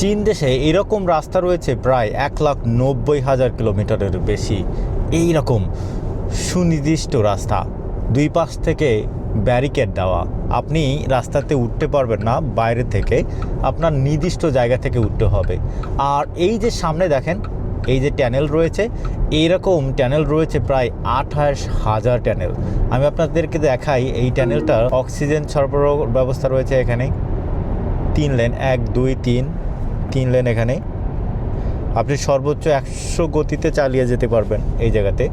চীন দেশে এরকম রাস্তা রয়েছে প্রায় এক লাখ নব্বই হাজার কিলোমিটারের বেশি। এই রকম সুনির্দিষ্ট রাস্তা, দুই পাশ থেকে ব্যারিকেড দেওয়া। আপনি রাস্তাতে উঠতে পারবেন না, বাইরে থেকে আপনার নির্দিষ্ট জায়গা থেকে উঠতে হবে। আর এই যে সামনে দেখেন, এই যে ট্যানেল রয়েছে, এইরকম ট্যানেল রয়েছে প্রায় আঠাশ হাজার ট্যানেল। আমি আপনাদেরকে দেখাই, এই ট্যানেলটার অক্সিজেন সরবরাহ ব্যবস্থা রয়েছে এখানে। তিন লেন, এক, দুই, তিন। তিন লেন এখানে, আপনি সর্বোচ্চ একশো গতিতে চালিয়ে যেতে পারবেন এই জায়গাতে।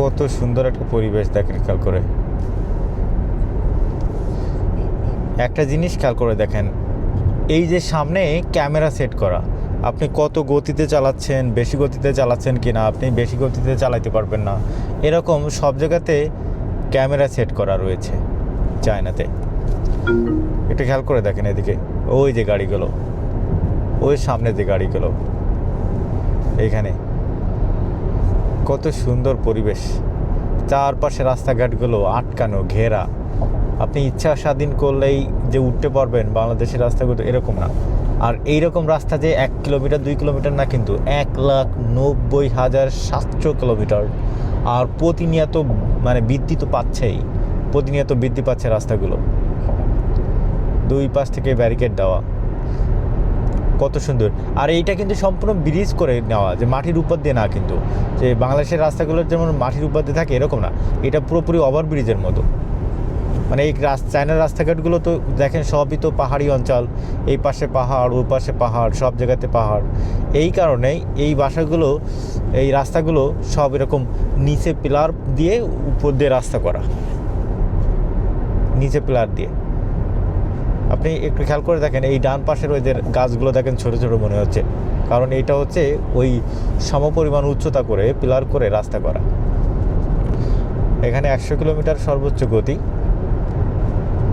কত সুন্দর একটা পরিবেশ দেখেন খেয়াল করে। একটা জিনিস খেয়াল করে দেখেন, এই যে সামনে ক্যামেরা সেট করা, আপনি কত গতিতে চালাচ্ছেন, বেশি গতিতে চালাচ্ছেন কি না আপনি বেশি গতিতে চালাতে পারবেন না, এরকম সব জায়গাতে ক্যামেরা সেট করা রয়েছে চায়নাতে। একটু খেয়াল করে দেখেন এদিকে, ওই যে গাড়িগুলো। ওই সামনে যে গাড়িগুলো এইখানে। কত সুন্দর পরিবেশ। চারপাশে রাস্তাঘাটগুলো আটকানো, ঘেরা। আপনি ইচ্ছা স্বাধীন করলেই যে উঠতে পারবেন বাংলাদেশের রাস্তাগুলো এরকম না। আর এই রকম রাস্তা যে এক কিলোমিটার, দুই কিলোমিটার না কিন্তু এক লাখ নব্বই হাজার সাতশো কিলোমিটার। আর প্রতিনিয়ত মানে বৃদ্ধি তো পাচ্ছেই। প্রতিনিয়ত বৃদ্ধি পাচ্ছে রাস্তাগুলো। দুই পাশ থেকে ব্যারিকেড দেওয়া। কত সুন্দর। আর এইটা কিন্তু সম্পূর্ণ ব্রিজ করে নেওয়া, যে মাটির উপর দিয়ে না কিন্তু। যে বাংলাদেশের রাস্তাগুলোর যেমন মাটির উপর দিয়ে থাকে, এরকম না। এটা পুরোপুরি ওভার ব্রিজের মতো। মানে এই চায়নার রাস্তাঘাটগুলো তো দেখেন, সবই তো পাহাড়ি অঞ্চল। এই পাশে পাহাড়, ওই পাশে পাহাড়, সব জায়গাতে পাহাড়। এই কারণেই এই বাসাগুলো, এই রাস্তাগুলো সব এরকম নিচে পিলার দিয়ে উপর দিয়ে রাস্তা করা। নিচে পিলার দিয়ে। আপনি একটু খেয়াল করে দেখেন, এই ডান পাশের ওই গাছগুলো দেখেন ছোট ছোট মনে হচ্ছে। কারণ এটা হচ্ছে ওই সমপরিমাণ উচ্চতা করে পিলার করে রাস্তা করা। এখানে একশো কিলোমিটার সর্বোচ্চ গতি।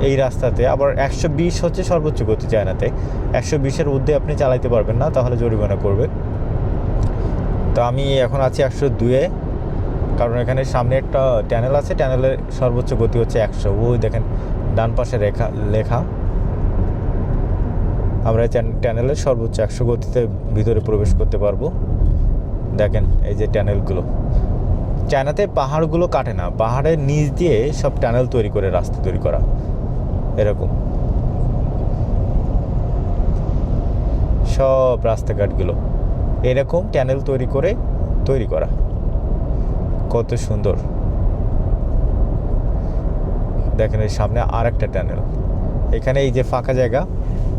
এই রাস্তাতে আবার একশো বিশ হচ্ছে সর্বোচ্চ গতি চায়নাতে। একশো বিশের ঊর্ধ্বে আপনি চালাইতে পারবেন না, তাহলে জরিমানা করবে। তো আমি এখন আছি একশো দুয়ে কারণ এখানে সামনে একটা ট্যানেল আছে, ট্যানেলের সর্বোচ্চ গতি হচ্ছে একশো। ওই দেখেন, ডান পাশে রেখা, লেখা। আমরা এই ট্যানেলের সর্বোচ্চ একশো গতিতে ভিতরে প্রবেশ করতে পারব। দেখেন এই যে ট্যানেলগুলো চায়নাতে পাহাড়গুলো কাটে না। পাহাড়ের নিচ দিয়ে সব ট্যানেল তৈরি করে, রাস্তা তৈরি করা। এরকম। সব রাস্তাঘাটগুলো এরকম ট্যানেল তৈরি করে তৈরি করা। কত সুন্দর। দেখেন এই সামনে আর একটা ট্যানেল এখানে এই যে ফাঁকা জায়গা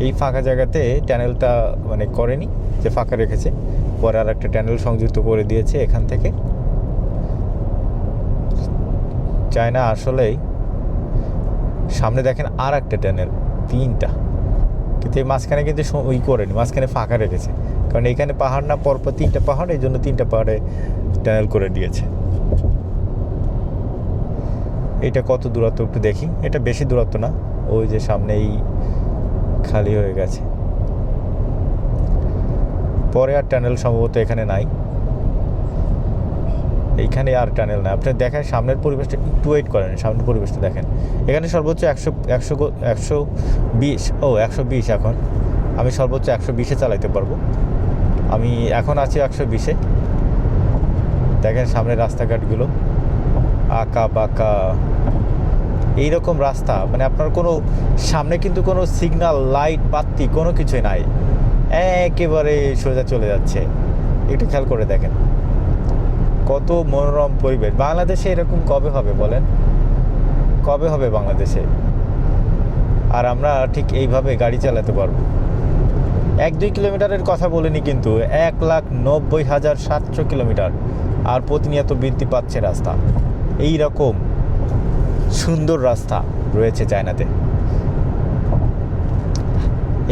এই ফাঁকা জায়গাতে ট্যানেলটা মানে করেনি, যে ফাঁকা রেখেছে। পরে আর একটা ট্যানেল সংযুক্ত করে দিয়েছে এখান থেকে। চায়না আসলেই সামনে দেখেন আর একটা ট্যানেল তিনটা। কিন্তু এই মাঝখানে কিন্তু ওই করেনি, মাঝখানে ফাঁকা রেখেছে। কারণ এখানে পাহাড় না, পরপর তিনটা পাহাড়, এই জন্য তিনটা পাহাড়ে ট্যানেল করে দিয়েছে। এটা কত দূরত্ব একটু দেখি। এটা বেশি দূরত্ব না, ওই যে সামনেই খালি হয়ে গেছে। পরে আর টানেল সম্ভবত এখানে নাই। এইখানে আর টানেল নাই। আপনি দেখেন সামনের পরিবেশটা, একটু ওয়েট করেন, সামনের পরিবেশটা দেখেন। এখানে সর্বোচ্চ একশো একশো একশো বিশ, ও, একশো বিশ এখন। আমি সর্বোচ্চ একশো বিশে চালাইতে পারব। আমি এখন আছি একশো বিশে। দেখেন সামনের রাস্তাঘাটগুলো। আঁকা বাঁকা এইরকম রাস্তা মানে আপনার কোনো, সামনে কিন্তু কোনো সিগন্যাল লাইট বাতি কোনো কিছুই নাই। একেবারে সোজা চলে যাচ্ছে। একটু খেয়াল করে দেখেন। কত মনোরম পরিবেশ। বাংলাদেশে এরকম কবে হবে বলেন? কবে হবে বাংলাদেশে? আর আমরা ঠিক এইভাবে গাড়ি চালাতে পারব। এক দুই কিলোমিটারের কথা বলিনি কিন্তু, এক লাখ নব্বই হাজার সাতশো কিলোমিটার। আর প্রতিনিয়ত বৃদ্ধি পাচ্ছে রাস্তা। এই রকম সুন্দর রাস্তা রয়েছে চায়নাতে।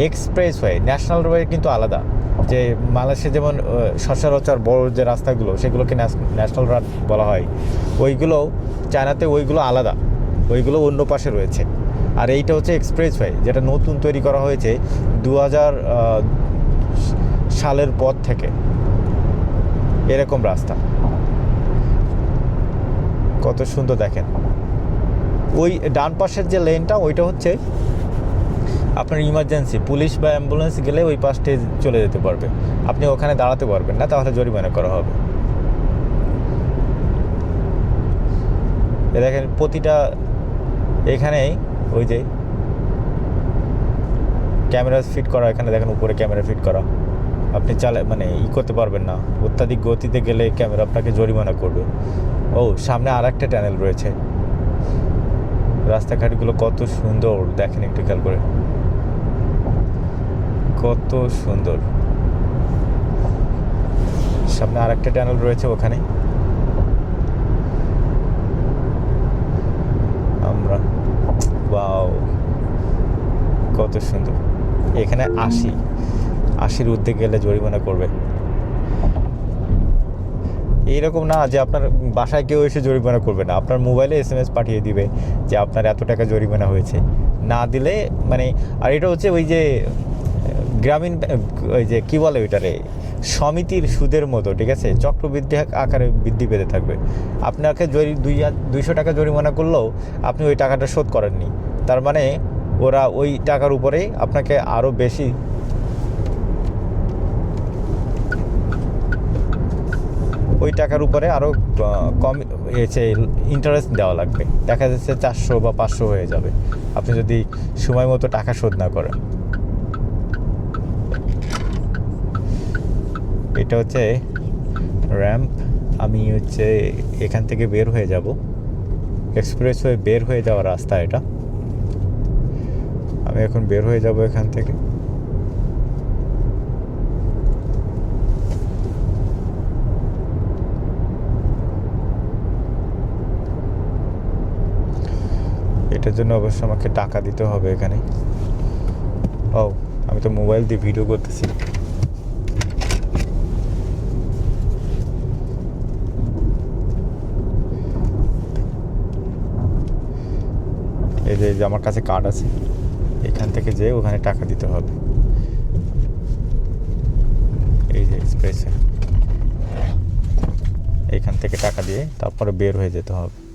এক্সপ্রেসওয়ে, ন্যাশনাল রোড কিন্তু আলাদা। যে মালয়েশিয়া যেমন সচরাচর বড় যে রাস্তাগুলো, সেগুলোকে ন্যাশনাল রোড বলা হয়। ওইগুলো, চায়নাতে ওইগুলো আলাদা। ওইগুলো অন্য পাশে রয়েছে। আর এইটা হচ্ছে এক্সপ্রেসওয়ে, যেটা নতুন তৈরি করা হয়েছে দু হাজার সালের পর থেকে। এরকম রাস্তা। কত সুন্দর দেখেন। ওই ডান পাশের যে লেনটা, ওইটা হচ্ছে আপনার ইমার্জেন্সি পুলিশ বা অ্যাম্বুলেন্স গেলে ওই পাশটে চলে যেতে পারবে। আপনি ওখানে দাঁড়াতে পারবেন না, তাহলে জরিমানা করা হবে। দেখেন, প্রতিটা এখানেই ওই যে ক্যামেরা ফিট করা, এখানে দেখেন উপরে ক্যামেরা ফিট করা। আপনি চালা মানে ই করতে পারবেন না। অত্যাধিক গতিতে গেলে ক্যামেরা আপনাকে জরিমানা করবে। ও, সামনে আর একটা ট্যানেল রয়েছে। রাস্তাঘাটগুলো কত সুন্দর। দেখেন একটু খেয়াল করে। কত সুন্দর। সামনে আর একটা ট্যানেল রয়েছে ওখানে। আমরা বাও কত সুন্দর। এখানে আশি। আশির ঊর্ধ্বে গেলে জরিমানা করবে। এইরকম না যে আপনার বাসায় কেউ এসে জরিমানা করবে না। আপনার মোবাইলে এস এম এস পাঠিয়ে দিবে যে আপনার এত টাকা জরিমানা হয়েছে। না দিলে মানে আর এটা হচ্ছে ওই যে, গ্রামীণ ওই যে কী বলে ওইটারে? সমিতির সুদের মতো, ঠিক আছে? চক্রবৃদ্ধি আকারে বৃদ্ধি পেতে থাকবে। আপনাকে জরি, দুই দুইশো টাকা জরিমানা করলেও আপনি ওই টাকাটা শোধ করেননি। তার মানে ওরা ওই টাকার উপরে আপনাকে আরও বেশি ওই টাকার উপরে আরও কম এসে ইন্টারেস্ট দেওয়া লাগবে। দেখা যাচ্ছে চারশো বা পাঁচশো হয়ে যাবে। আপনি যদি সময় মতো টাকা শোধ না করেন। এটা হচ্ছে র্যাম্প আমি হচ্ছে এখান থেকে বের হয়ে যাব। এক্সপ্রেস হয়ে বের হয়ে যাওয়ার রাস্তা এটা। আমি এখন বের হয়ে যাব এখান থেকে। এটার জন্য অবশ্য আমাকে টাকা দিতে হবে এখানে। ও আমি তো মোবাইল দিয়ে ভিডিও করতেছি। এই যে যে আমার কাছে কার্ড আছে। এখান থেকে যেয়ে ওখানে টাকা দিতে হবে। এই যে এক্সপ্রেসে এখান থেকে টাকা দিয়ে তারপরে বের হয়ে যেতে হবে।